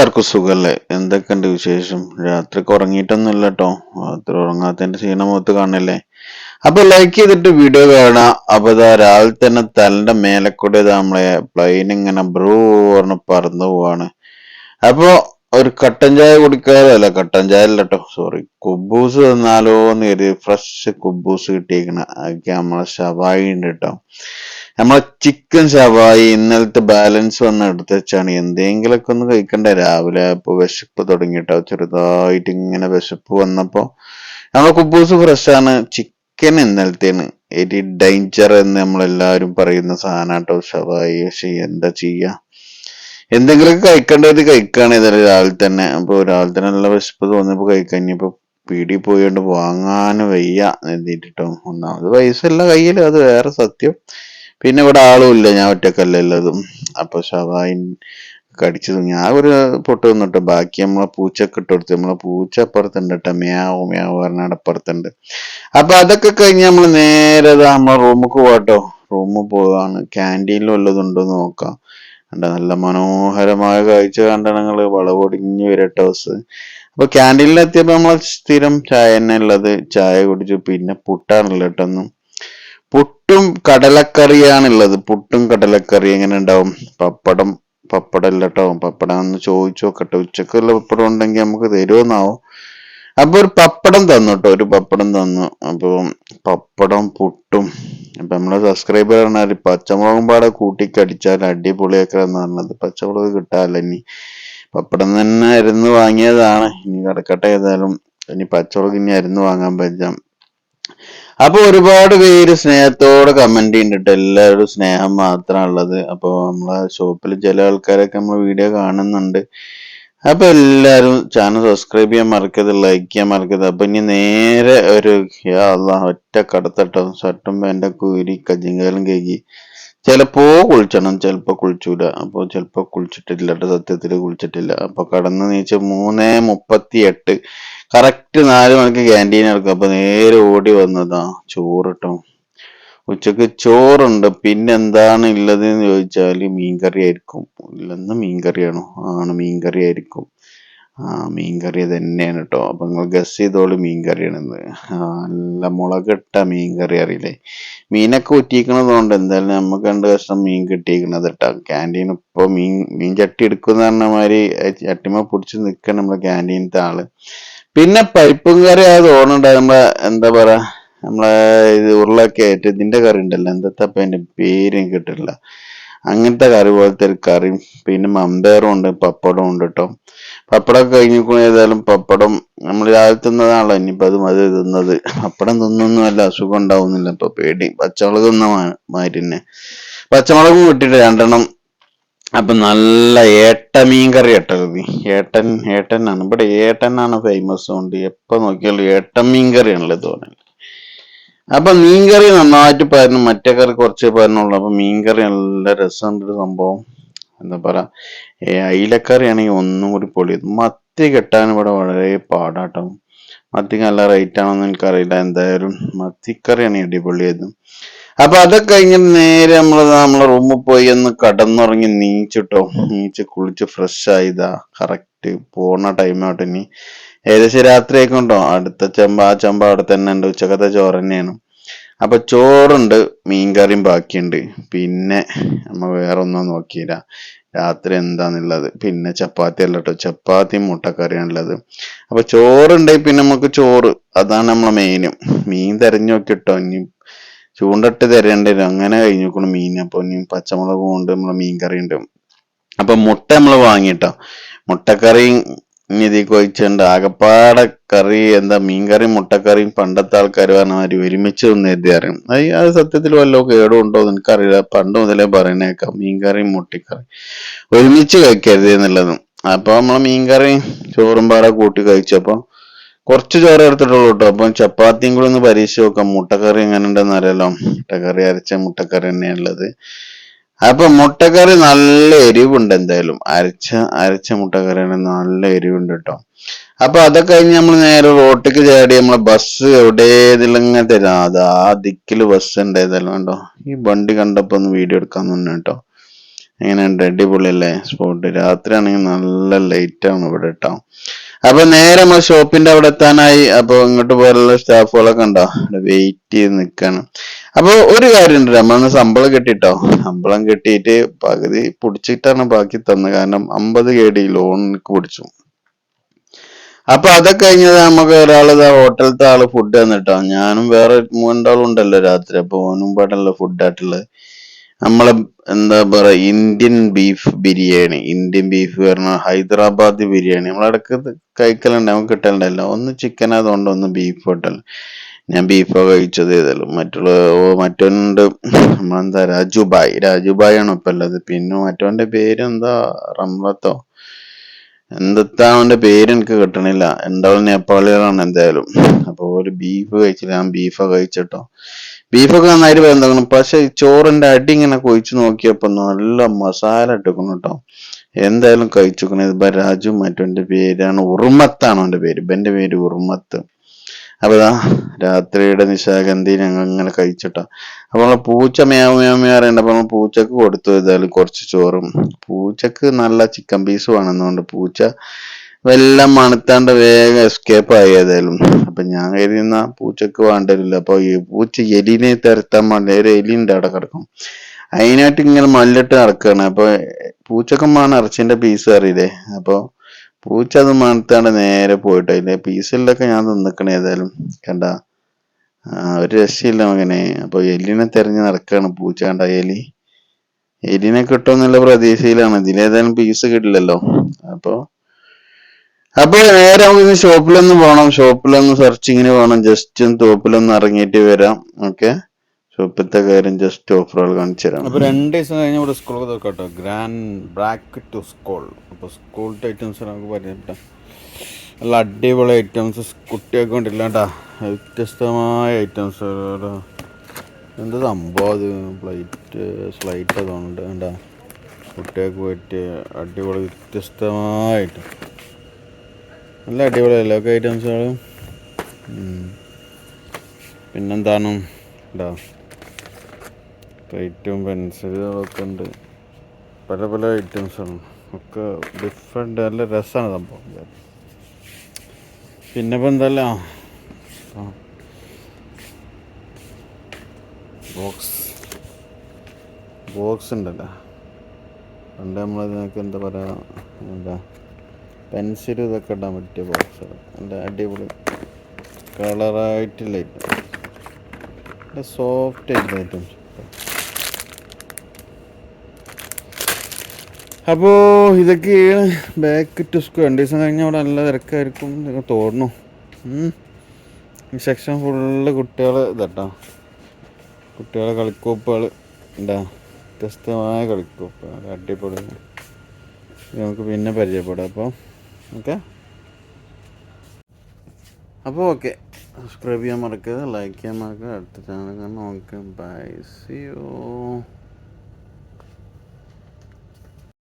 എല്ലാവർക്കും സുഖല്ലേ? എന്തൊക്കെയുണ്ട് വിശേഷം? രാത്രിക്ക് ഉറങ്ങിയിട്ടൊന്നുമില്ല കേട്ടോ രാത്രി ഉറങ്ങാത്തതിന്റെ ക്ഷീണം മുഖത്ത് കാണല്ലേ? അപ്പൊ ലൈക്ക് ചെയ്തിട്ട് വീഡിയോ കാണാം അപ്പൊ ഇതാ രാവിലെ തന്നെ തലന്റെ മേലെ കൂടെ നമ്മളെ പ്ലെയിൻ ഇങ്ങനെ ബ്രൂ പറഞ്ഞ് പറന്നു പോവാണ്. അപ്പൊ ഒരു കട്ടൻ ചായ കുടിക്കാറല്ല. കട്ടൻ ചായ അല്ല കേട്ടോ സോറി കുബൂസ് തന്നാലോ എന്ന് കരുതി ഫ്രഷ് കുബൂസ് കിട്ടിയേക്കണ. അതൊക്കെ നമ്മളെ ഷവായി ഉണ്ട് കേട്ടോ നമ്മളെ ചിക്കൻ ഷവായി ഇന്നലത്തെ ബാലൻസ് വന്ന എടുത്ത് വെച്ചാണ്. എന്തെങ്കിലുമൊക്കെ ഒന്ന് കഴിക്കണ്ടേ? രാവിലെ ഇപ്പൊ വിശപ്പ് തുടങ്ങിട്ടോ ചെറുതായിട്ട് ഇങ്ങനെ വിശപ്പ് വന്നപ്പോ നമ്മളെ കുബൂസ് ആണ്. ചിക്കൻ ഇന്നലത്തേന്. എരി ഡേഞ്ചർ എന്ന് നമ്മളെല്ലാവരും പറയുന്ന സാധനാട്ടോ ഷവായി പക്ഷെ എന്താ ചെയ്യാ? എന്തെങ്കിലുമൊക്കെ കഴിക്കേണ്ടത് കഴിക്കുകയാണ് ഇതല്ലേ രാവിലെ തന്നെ. അപ്പൊ രാവിലെ തന്നെ നല്ല വിശപ്പ് തോന്നിയപ്പോ കഴിക്കാൻ ഇനിയിപ്പോ പീടി പോയോണ്ട് വാങ്ങാൻ വയ്യ. എഴുതിട്ടോ ഒന്നാമത് പൈസ അല്ല കയ്യിൽ. അത് വേറെ സത്യം. പിന്നെ ഇവിടെ ആളും ഇല്ല. ഞാൻ ഒറ്റക്കല്ല ഉള്ളതും. അപ്പൊ ഷവായി കടിച്ചു ആ ഒരു പൊട്ട് വന്നിട്ട് ബാക്കി നമ്മളെ പൂച്ചക്ക് ഇട്ട് കൊടുത്ത് നമ്മളെ പൂച്ച അപ്പുറത്തുണ്ട് കേട്ടോ മ്യാവോ മ്യാവ് പറഞ്ഞാൽ അപ്പുറത്തുണ്ട്. അപ്പൊ അതൊക്കെ കഴിഞ്ഞ് നമ്മൾ നേരെ നമ്മളെ റൂമുക്ക് പോകട്ടോ റൂമിൽ പോവാണ്. ക്യാന്റീനിൽ ഉള്ളതുണ്ടോ എന്ന് നോക്കാം. കണ്ട? നല്ല മനോഹരമായ കാഴ്ച കണ്ടണങ്ങൾ വളവൊടിഞ്ഞു വരട്ടെ ബസ് അപ്പൊ ക്യാന്റീനിൽ എത്തിയപ്പോ നമ്മളെ സ്ഥിരം ചായ തന്നെ ഉള്ളത്. ചായ കുടിച്ചു. പിന്നെ പുട്ടാണല്ലോ കേട്ടൊന്നും പുട്ടും കടലക്കറിയാണുള്ളത്. പുട്ടും കടലക്കറി എങ്ങനെ ഉണ്ടാവും? പപ്പടം പപ്പടം അല്ല കേട്ടോ പപ്പടം ഒന്ന് ചോദിച്ചു നോക്കട്ടെ. ഉച്ചക്കുള്ള പപ്പടം ഉണ്ടെങ്കിൽ നമുക്ക് തരുമെന്നാവും അപ്പൊ ഒരു പപ്പടം തന്നു കേട്ടോ ഒരു പപ്പടം തന്നു. അപ്പൊ പപ്പടം പുട്ടും. അപ്പൊ നമ്മളെ സബ്സ്ക്രൈബർ പറഞ്ഞാൽ പച്ചമുളകും പാടെ കൂട്ടിക്കടിച്ചാൽ അടിപൊളിയാക്കണം എന്ന് പറഞ്ഞത്. പച്ചമുളക് കിട്ടാല്ല ഇനി. പപ്പടം തന്നെ അരുന്ന് വാങ്ങിയതാണ്. ഇനി കിടക്കട്ടെ ഏതായാലും. ഇനി പച്ചമുളക് ഇനി അരുന്ന് വാങ്ങാൻ പറ്റാം. അപ്പൊ ഒരുപാട് പേര് സ്നേഹത്തോടെ കമന്റ് ചെയ്യുന്നുണ്ട് എല്ലാവരും സ്നേഹം മാത്രമാണ് ഉള്ളത്. അപ്പൊ നമ്മളെ ഷോപ്പിൽ ചില ആൾക്കാരൊക്കെ നമ്മൾ വീഡിയോ കാണുന്നുണ്ട്. അപ്പൊ എല്ലാരും ചാനൽ സബ്സ്ക്രൈബ് ചെയ്യാൻ മറക്കരുത് ലൈക്ക് ചെയ്യാൻ മറക്കരുത്. അപ്പൊ ഇനി നേരെ ഒരു ഒറ്റ കടത്തട്ടോ. ഷർട്ടും പാന്റൊക്കെ ഊരി കജിങ്കാലും കേക്കി ചിലപ്പോ കുളിച്ചണം ചിലപ്പോ കുളിച്ചൂല. അപ്പൊ ചിലപ്പോ കുളിച്ചിട്ടില്ല സത്യത്തിൽ കുളിച്ചിട്ടില്ല. അപ്പൊ കടന്ന് നീച്ച് മൂന്നേ മുപ്പത്തി എട്ട് കറക്റ്റ് നാല് മണിക്ക് ക്യാന്റീൻ എടുക്കും. അപ്പൊ നേരെ ഓടി വന്നതാ ചോറിട്ടോ. ഉച്ചയ്ക്ക് ചോറുണ്ട്. പിന്നെ എന്താണ് ഉള്ളത് എന്ന് ചോദിച്ചാൽ മീൻകറി ആയിരിക്കും. ഇല്ലെന്ന് മീൻകറിയാണോ? ആണ് മീൻകറി ആയിരിക്കും. ആ മീൻകറി തന്നെയാണ് കേട്ടോ അപ്പൊ നിങ്ങൾ ഗസ് ചെയ്തോളൂ മീൻകറിയാണെന്ന്. നല്ല മുളകിട്ട മീൻകറി അറിയില്ലേ? മീനൊക്കെ ഉറ്റിക്കണതുകൊണ്ട് എന്തായാലും നമുക്ക് രണ്ട് കഷ്ണം മീൻ കിട്ടിയിരിക്കണത് കേട്ടോ ക്യാന്റീൻ ഇപ്പൊ മീൻ മീൻ ചട്ടി എടുക്കുന്ന പറഞ്ഞ മാതിരി ചട്ടിമ പിടിച്ച് നിൽക്കണം നമ്മളെ ക്യാന്റീനത്തെ ആൾ. പിന്നെ പരിപ്പും കറി അത് ഓണുണ്ട് നമ്മളെ എന്താ പറയാ നമ്മളെ ഇത് ഉരുളക്കേറ്റ് ഇതിന്റെ കറി ഉണ്ടല്ലോ. എന്താ അതിന്റെ പേര് കിട്ടില്ല. അങ്ങനത്തെ കറി പോലത്തെ ഒരു കറിയും പിന്നെ മമ്പയറും ഉണ്ട് പപ്പടവും ഉണ്ട് കേട്ടോ പപ്പടം കഴിഞ്ഞു ഏതായാലും പപ്പടം നമ്മൾ രാവിലെ തിന്നതാണല്ലോ ഇനിയിപ്പോ അത് മതി തിന്നത്. പപ്പടം തിന്നൊന്നും അല്ല അസുഖം ഉണ്ടാവുന്നില്ല. ഇപ്പൊ പേടി പച്ചമുളക് തിന്ന മാതിരി തന്നെ. പച്ചമുളകും കിട്ടിയിട്ട് രണ്ടെണ്ണം അപ്പൊ നല്ല ഏട്ട മീൻ കറി ഇട്ടത് ഏട്ടൻ ഏട്ടനാണ്. ഇവിടെ ഏട്ടനാണ് ഫേമസ് കൊണ്ട് എപ്പൊ നോക്കിയാലും ഏട്ടൻ മീൻ കറിയാണല്ലോ തോന്നുന്നത് അപ്പൊ മീൻകറി നന്നായിട്ട് പാരുന്നു. മറ്റേ കറി കുറച്ച് പാരുന്നുള്ളൂ. അപ്പൊ മീൻകറി നല്ല രസമുണ്ട് ഒരു സംഭവം. എന്താ പറയാ അയിലക്കറി ആണെങ്കിൽ ഒന്നും കൂടി പൊളി. മത്തി കിട്ടാൻ ഇവിടെ വളരെ പാടാട്ടോ. മത്തിക്ക് നല്ല റേറ്റ് ആണെന്ന് എനിക്കറിയില്ല. എന്തായാലും മത്തിക്കറിയാണ് അടിപൊളിയായിരുന്നു അപ്പൊ അതൊക്കെ ഇങ്ങനെ നേരെ നമ്മൾ നമ്മളെ റൂമിൽ പോയി ഒന്ന് കടന്നുറങ്ങി നീച്ചിട്ടോ നീച്ച് കുളിച്ച് ഫ്രഷ് ആയതാ. കറക്റ്റ് പോണ ടൈം ആവട്ടെ ഇനി. ഏകദേശം രാത്രി ആയിക്കൊണ്ടോ അടുത്ത ചെമ്പ ആ ചെമ്പ അവിടെ തന്നെ ഉണ്ട്. ഉച്ചക്കത്തെ ചോറ് തന്നെയാണ്. അപ്പൊ ചോറുണ്ട് മീൻകറിയും ബാക്കിയുണ്ട്. പിന്നെ നമ്മ വേറെ ഒന്നും നോക്കിയില്ല. രാത്രി എന്താന്നുള്ളത്. പിന്നെ ചപ്പാത്തി അല്ല കേട്ടോ ചപ്പാത്തിയും മുട്ടക്കറിയാണുള്ളത് അപ്പൊ ചോറുണ്ടെങ്കിൽ പിന്നെ നമുക്ക് ചോറ്. അതാണ് നമ്മളെ മെയിനും മീൻ തെരഞ്ഞു നോക്കിട്ടോ. ഇനി ചൂണ്ടിട്ട് തരേണ്ടി വരും അങ്ങനെ കഴിഞ്ഞിരിക്കണം മീൻ. അപ്പൊ ഇനി പച്ചമുളക് കൊണ്ട് നമ്മളെ മീൻ കറി ഉണ്ട് അപ്പൊ മുട്ട നമ്മൾ വാങ്ങിട്ടോ മുട്ടക്കറിയും ഇനി കൊഴിച്ചുണ്ട് ആകപ്പാടെ കറി എന്താ മീൻകറിയും മുട്ടക്കറിയും പണ്ടത്തെ ആൾക്കാർ പറഞ്ഞ മാതിരി ഒരുമിച്ച് ഒന്ന് എഴുതിയാറും അത് സത്യത്തിൽ വല്ലോ കേടുണ്ടോ എന്ന് എനിക്കറിയില്ല. പണ്ട് മുതലേ പറയുന്നേക്കാം മീൻകറിയും മുട്ടിക്കറി. ഒരുമിച്ച് കഴിക്കരുത് എന്നുള്ളതും. അപ്പൊ നമ്മളെ മീൻകറി ചോറും പാടെ കൂട്ടി കഴിച്ചപ്പോ കുറച്ച് ചോറ് എടുത്തിട്ടുള്ളൂ കേട്ടോ. അപ്പം ചപ്പാത്തിയും കൂടി ഒന്ന് പരീക്ഷ നോക്കാം. മുട്ടക്കറി എങ്ങനെ ഉണ്ടെന്ന് അറിയാലോ. മുട്ടക്കറി അരച്ച മുട്ടക്കറി തന്നെയാണുള്ളത്. അപ്പൊ മുട്ടക്കറി നല്ല എരിവുണ്ട് എന്തായാലും. അരച്ച അരച്ച മുട്ടക്കറിയാണ് നല്ല എരിവുണ്ട് കേട്ടോ. അപ്പൊ അതൊക്കെ കഴിഞ്ഞ് നമ്മൾ നേരെ റോട്ടിക്ക് ചാടി നമ്മളെ ബസ് എവിടെയെങ്കിലും തരാം. അത് ആ ദിക്കിൽ ബസ് ഉണ്ട് ഏതായാലും കേട്ടോ ഈ വണ്ടി കണ്ടപ്പോ ഒന്ന് വീഡിയോ എടുക്കാൻ തന്നെ കേട്ടോ. എങ്ങനെയുണ്ട്? അടിപൊളിയല്ലേ? സ്പോട്ട് രാത്രി ആണെങ്കിൽ നല്ല ലൈറ്റ് ആണ് ഇവിടെ കേട്ടോ. അപ്പൊ നേരെ നമ്മൾ ഷോപ്പിന്റെ അവിടെ എത്താനായി. അപ്പൊ ഇങ്ങോട്ട് പോലുള്ള സ്റ്റാഫുകളൊക്കെ ഉണ്ടോ? വെയിറ്റ് ചെയ്ത് നിക്കാണ്. അപ്പൊ ഒരു കാര്യമുണ്ട് നമ്മളന്ന് ശമ്പളം കിട്ടിട്ടോ? ശമ്പളം കിട്ടിയിട്ട് പകുതി പിടിച്ചിട്ടാണ് ബാക്കി തന്നത്. കാരണം അമ്പത് കെ ഡി ലോൺ പിടിച്ചു. അപ്പൊ അതൊക്കെ കഴിഞ്ഞത് നമുക്ക് ഒരാൾ ഹോട്ടലത്തെ ആൾ ഫുഡ് തന്നിട്ടോ? ഞാനും വേറെ മൂന്നാളും ഉണ്ടല്ലോ രാത്രി. അപ്പൊ ഓനും പാടല്ലോ ഫുഡ് ആയിട്ടുള്ളത്. നമ്മളെ എന്താ പറയാ Indian beef biryani. Indian beef പറഞ്ഞ ഹൈദരാബാദ് ബിരിയാണി. നമ്മളിടക്ക് കഴിക്കലുണ്ട് നമുക്ക് കിട്ടലുണ്ടല്ലോ ഒന്ന് ചിക്കൻ അതുകൊണ്ട് ഒന്ന് ബീഫ് ഹോട്ടൽ ഞാൻ ബീഫോ കഴിച്ചത് ചെയ്തല്ലോ മറ്റുള്ള ഓ മറ്റോനുണ്ട് നമ്മളെന്താ രാജുബായ്. രാജുബായ് ആണ് ഇപ്പൊ ഉള്ളത്. പിന്നെ മറ്റോന്റെ പേര് എന്താ റംലത്തോ. എന്തെത്താ പേര് എനിക്ക് കിട്ടണില്ല. എന്തായാലും നേപ്പാളികളാണ് എന്തായാലും. അപ്പൊ ഒരു ബീഫ് കഴിച്ചില്ല. ഞാൻ ബീഫോ കഴിച്ചിട്ടോ. ബീഫൊക്കെ നന്നായിട്ട് വെന്തണം പക്ഷെ ചോറിന്റെ അടി ഇങ്ങനെ കൊഴിച്ചു നോക്കിയപ്പോ നല്ല മസാല ഇട്ടിക്കണം കേട്ടോ എന്തായാലും കഴിച്ചുക്കണം. ഇത് രാജു മറ്റോന്റെ പേരാണ് ഉറുമത്താണ് അവന്റെ പേര്. എന്റെ പേര് ഉറുമത്ത്. അപ്പൊ ഇതാ രാത്രിയുടെ നിശാഗന്ധി ഞങ്ങൾ ഇങ്ങനെ കഴിച്ചിട്ടോ. അപ്പൊ നമ്മളെ പൂച്ച മ്യാവ് മേവ് അറിയണ്ട അപ്പൊ നമ്മൾ പൂച്ചക്ക് കൊടുത്തു. ഏതായാലും കുറച്ച് ചോറും. പൂച്ചക്ക് നല്ല ചിക്കൻ പീസ് വേണമെന്നുണ്ട് പൂച്ച വെല്ലം മണത്താണ്ട് വേഗം എസ്കേപ്പ് ആയി ഏതായാലും. അപ്പൊ ഞാൻ കരുതുന്ന പൂച്ചക്ക് വേണ്ടതില്ല. അപ്പൊ ഈ പൂച്ച എലിനെ തിരത്താൻ വേണ്ടി ഒരു എലി ഉണ്ട് അവിടെ കിടക്കും. അതിനായിട്ട് ഇങ്ങനെ മല്ലിട്ട് നടക്കുകയാണ് അപ്പൊ പൂച്ചക്കമ്മാണ് ഇറച്ചിന്റെ പീസ് അറിയില്ലേ? അപ്പൊ പൂച്ച അത് മണത്താണ്ട് നേരെ പോയിട്ട് അതിന്റെ പീസിലൊക്കെ ഞാൻ നിന്നിക്കണേ ഏതായാലും. കണ്ട? ഒരു രക്ഷയില്ല മകനെ. അപ്പൊ എലിനെ തെരഞ്ഞു നടക്കാണ് പൂച്ച കണ്ട എലി. എലിനെ കിട്ടുമെന്നുള്ള പ്രതീക്ഷയിലാണ്. ഇതിലേതായാലും പീസ് കിട്ടില്ലല്ലോ. അപ്പൊ അപ്പൊ നേരെ നമുക്ക് ഷോപ്പിലൊന്ന് പോണം. ഷോപ്പിലൊന്ന് സെർച്ചിങ്ങിന് പോകണം ജസ്റ്റ് ഒന്ന് തോപ്പിലൊന്ന് ഇറങ്ങിയിട്ട് വരാം. ഓക്കെ ഷോപ്പിലത്തെ കാര്യം ജസ്റ്റ് ഓഫറുകൾ കാണിച്ചു തരാം. അപ്പൊ രണ്ട് ദിവസം കഴിഞ്ഞ ഇവിടെ സ്കൂളൊക്കെ തുറക്കട്ടോ. ഗ്രാൻഡ് ബ്രാക്ക് ടു സ്കൂൾ അപ്പൊ സ്കൂൾ ഐറ്റംസ് നമുക്ക് പരിചയപ്പെട്ടാം നല്ല അടിപൊളി ഐറ്റംസ് കുട്ടികൾക്ക് വേണ്ടിയില്ല കേട്ടോ. വ്യത്യസ്തമായ ഐറ്റംസ് എന്ത് സംഭവം അത്? പ്ലേറ്റ് സ്ലൈറ്റ് അതുകൊണ്ട് കേട്ടാ കുട്ടികൾക്ക് പറ്റിയ അടിപൊളി വ്യത്യസ്തമായിട്ട് നല്ല അടിപൊളിയല്ലേ? ഒക്കെ ഐറ്റംസുകളും പിന്നെന്താണ്? ഉണ്ടോ പ്ലേറ്റും പെൻസിലുകളൊക്കെ ഉണ്ട്. പല പല ഐറ്റംസാണ് ഒക്കെ ഡിഫറെന്റ് നല്ല രസമാണ് സംഭവം. പിന്നെ ഇപ്പം എന്തല്ല? ബോക്സ് ബോക്സ് ഉണ്ടല്ലോ. പണ്ട് നമ്മളിതിനൊക്കെ എന്താ പറയുക എന്താ? പെൻസിൽ ഇതൊക്കെ ഇടാൻ പറ്റിയ ബോക്സ് നല്ല അടിപൊളി കളറായിട്ടില്ല? ഐറ്റം സോഫ്റ്റ് ആയിട്ടുള്ള ഐറ്റംസ് അപ്പോൾ ഇതൊക്കെയാണ് ബാക്ക് ടു സ്ക്വയർ രണ്ട് ദിവസം കഴിഞ്ഞാൽ അവിടെ നല്ല തിരക്കായിരിക്കും. നിങ്ങൾ തോന്നുന്നു ഈ സെക്ഷൻ ഫുള്ള് കുട്ടികൾ ഇതട്ടോ. കുട്ടികളെ കളിക്കോപ്പുകൾ ഉണ്ടാ വ്യത്യസ്തമായ കളിക്കോപ്പ്. അടിപൊളി. നമുക്ക് പിന്നെ പരിചയപ്പെടാം. അപ്പോൾ ഓക്കെ അപ്പോൾ ഓക്കെ സബ്സ്ക്രൈബ് ചെയ്യാൻ മറക്കരുത് ലൈക്ക് ചെയ്യാൻ മറക്കരുത്. അടുത്ത ചാനൽ കാണാം ഓക്കെ ബൈ സി യു